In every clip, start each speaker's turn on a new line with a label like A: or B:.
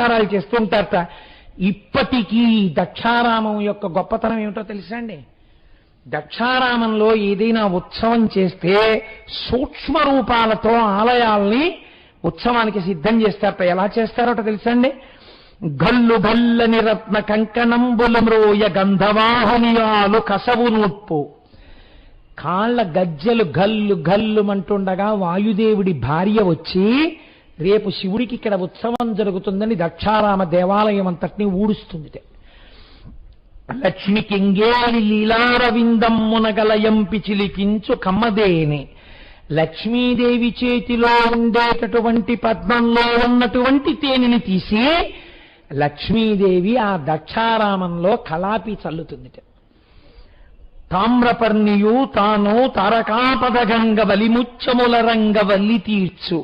A: నమస్కారాలు చేస్తూ ఉంటారట. ఇప్పటికీ దక్షారామం యొక్క గొప్పతనం ఏమిటో తెలుసా అండి? దక్షారామంలో ఏదైనా ఉత్సవం చేస్తే సూక్ష్మ రూపాలతో ఆలయాల్ని ఉత్సవానికి సిద్ధం చేస్తారట. ఎలా చేస్తారట తెలుసండి గల్లు గల్లని రత్న కంకణంబుల మ్రోయ గంధవాహనియాలు కసవు నూర్పు. కాళ్ళ గజ్జలు గల్లు గల్లు మంటుండగా వాయుదేవుడి భార్య వచ్చి రేపు శివుడికి ఇక్కడ ఉత్సవం జరుగుతుందని దక్షారామ దేవాలయం అంతటిని ఊడుస్తుంది లక్ష్మి కింగేలి లీలారవిందమ్మునగలయంపి చిలికించు కమ్మదేని. లక్ష్మీదేవి చేతిలో ఉండేటటువంటి పద్మంలో ఉన్నటువంటి తేనెని తీసి లక్ష్మీదేవి ఆ దక్షారామంలో కలాపి చల్లుతుంది తామ్రపర్ణియు తాను తారకాపదగంగ వలిముచ్చముల రంగ వల్లి తీర్చు.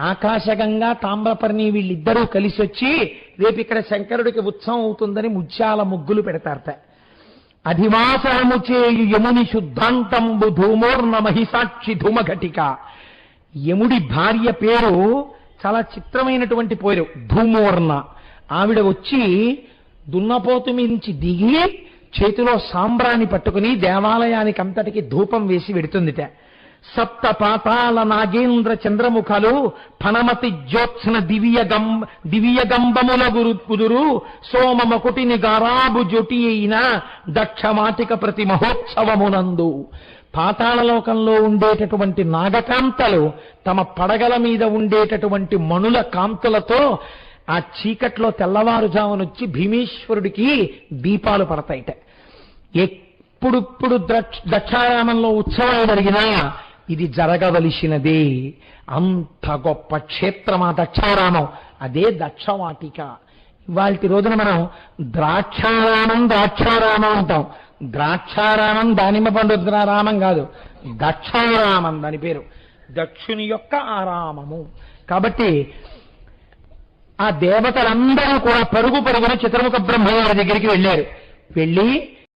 A: ఆకాశగంగా తామ్రపర్ణి వీళ్ళిద్దరూ కలిసి వచ్చి రేపు ఇక్కడ శంకరుడికి ఉత్సవం అవుతుందని ముత్యాల ముగ్గులు పెడతారట. అధివాసనము చేయు యముని శుద్ధాంతంబు ధూమోర్ణ మహిసాక్షి ధూమఘటిక. యముడి భార్య పేరు చాలా చిత్రమైనటువంటి పేరు ధూమోర్ణ. ఆవిడ వచ్చి దున్నపోతు నుంచి దిగి చేతిలో సాంబ్రాన్ని పట్టుకుని దేవాలయానికి అంతటికి ధూపం వేసి వెడుతుందిట సప్త పాతాల నాగేంద్ర చంద్రముఖలు ఫణమతి జ్యోత్స్న దివ్య గం దివ్య గంబముల గురు కుదురు సోమమకుటిని గారాబు జ్యోటి అయిన దక్షమాటిక ప్రతి మహోత్సవమునందు. పాతాళలోకంలో ఉండేటటువంటి నాగకాంతలు తమ పడగల మీద ఉండేటటువంటి మణుల కాంతులతో ఆ చీకట్లో తెల్లవారుజామునొచ్చి భీమేశ్వరుడికి దీపాలు పడతాయిట. ఎప్పుడిప్పుడు ద్రక్ష- దక్షారామంలో ఉత్సవాలు జరిగినా ఇది జరగవలసినదే. అంత గొప్ప క్షేత్రం ఆ దక్షారామం. అదే దక్షవాటిక. ఇవాళ రోజున మనం ద్రాక్షారామం ద్రాక్షారామం అంటాం. ద్రాక్షారామం దానిమ్మ పండు రామం కాదు. దక్షారామం దాని పేరు. దక్షుని యొక్క ఆరామము. కాబట్టి ఆ దేవతలందరూ కూడా పరుగు పరుగున చిత్రముఖ బ్రహ్మగారి దగ్గరికి వెళ్ళారు. వెళ్ళి